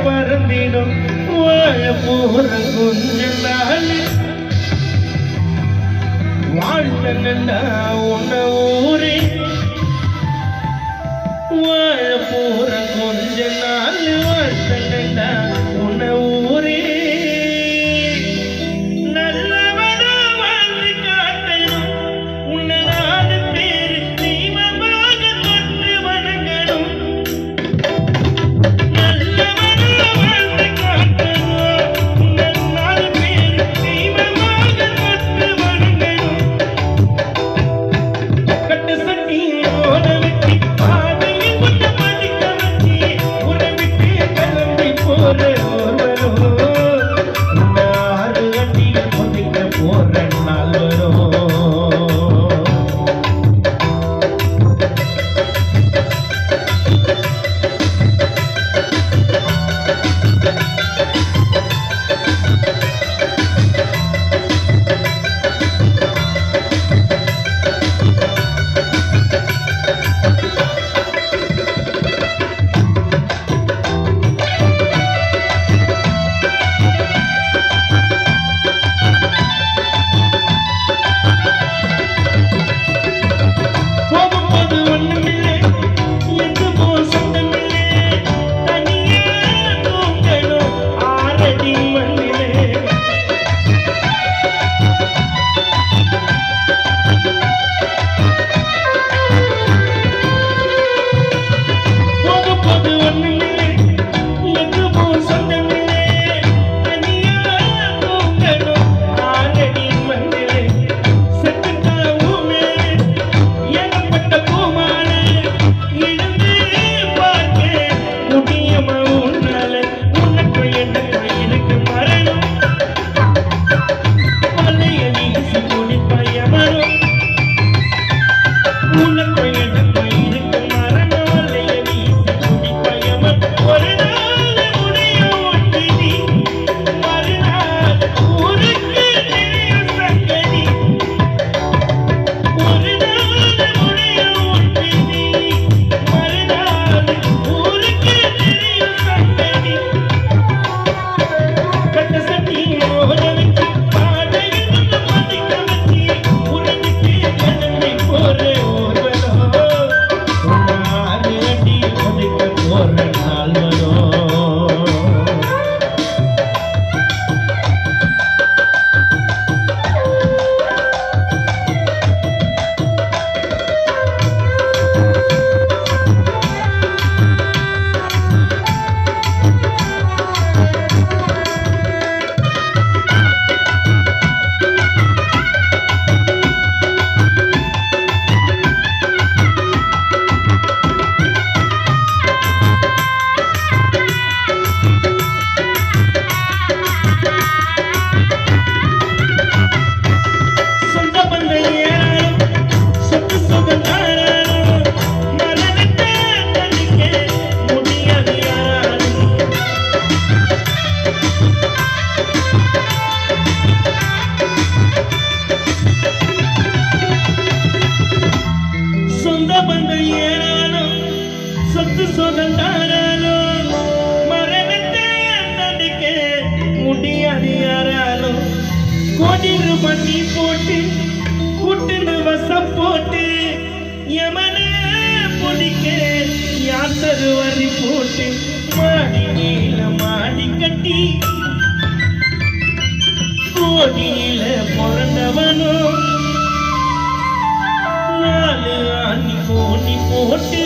பறந்திடும் வாழப்போற கொஞ்ச நாள். வாழ்ந்த நண்டா உன் ಬಂದ ಏನಾನೋ ಸತ್ತು ಸೋದಂತಾನೋ ಮರಣತೆ ಅಂತದಕ್ಕೆ முடியாது யாராலும் கோடி ரூபாய் நீ போட்டு கூட்டுன்னு வசம் போட்டு எமனே பிடிக்க யார் தருவரி போட்டு மாடி நீல மாடி கோணி போட்டு